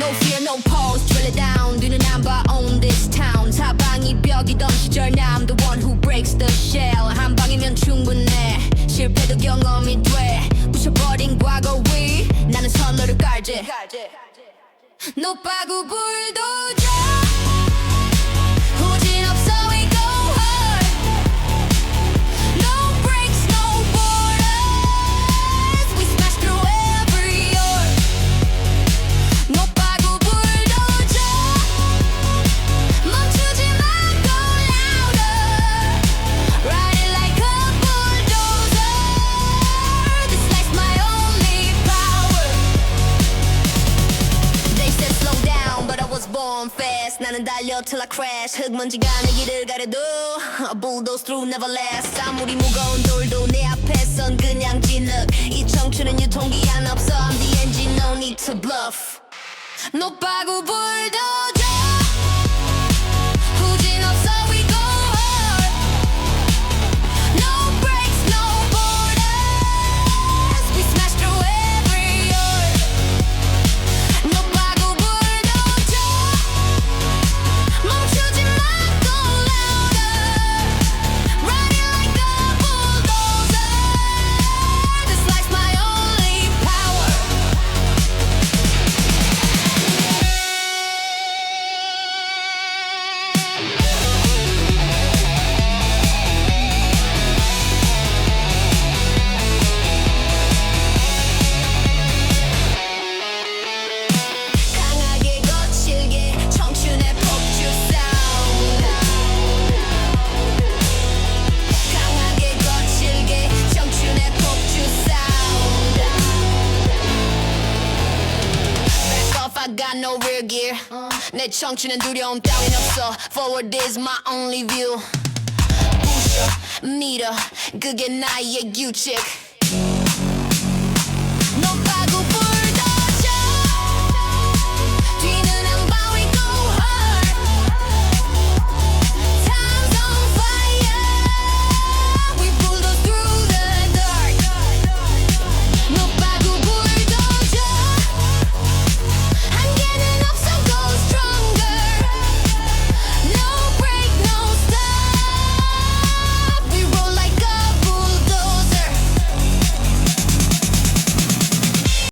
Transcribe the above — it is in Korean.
No fear, no pause, drill it down. Do number on this town. 사방이 벽이던 시절, now I'm the one who breaks the shell. 한 방이면 충분해. 실패도 경험이 돼. 부셔버린 과거 위. 나는 선로를 깔지. 노빠구 불도 fast. 나는 달려 till I crash. 흙먼지가 내 길을 가려도 I bulldoze through never last. 아무리 무거운 돌도 내 앞에선 그냥 진흙. 이 청춘은 유통기한 없어. I'm the engine, no need to bluff. 노빠구 불도 got no rear gear 내 청춘엔 두려움 따윈 없어 Forward is my only view 부셔 밀어 그게 나의 규칙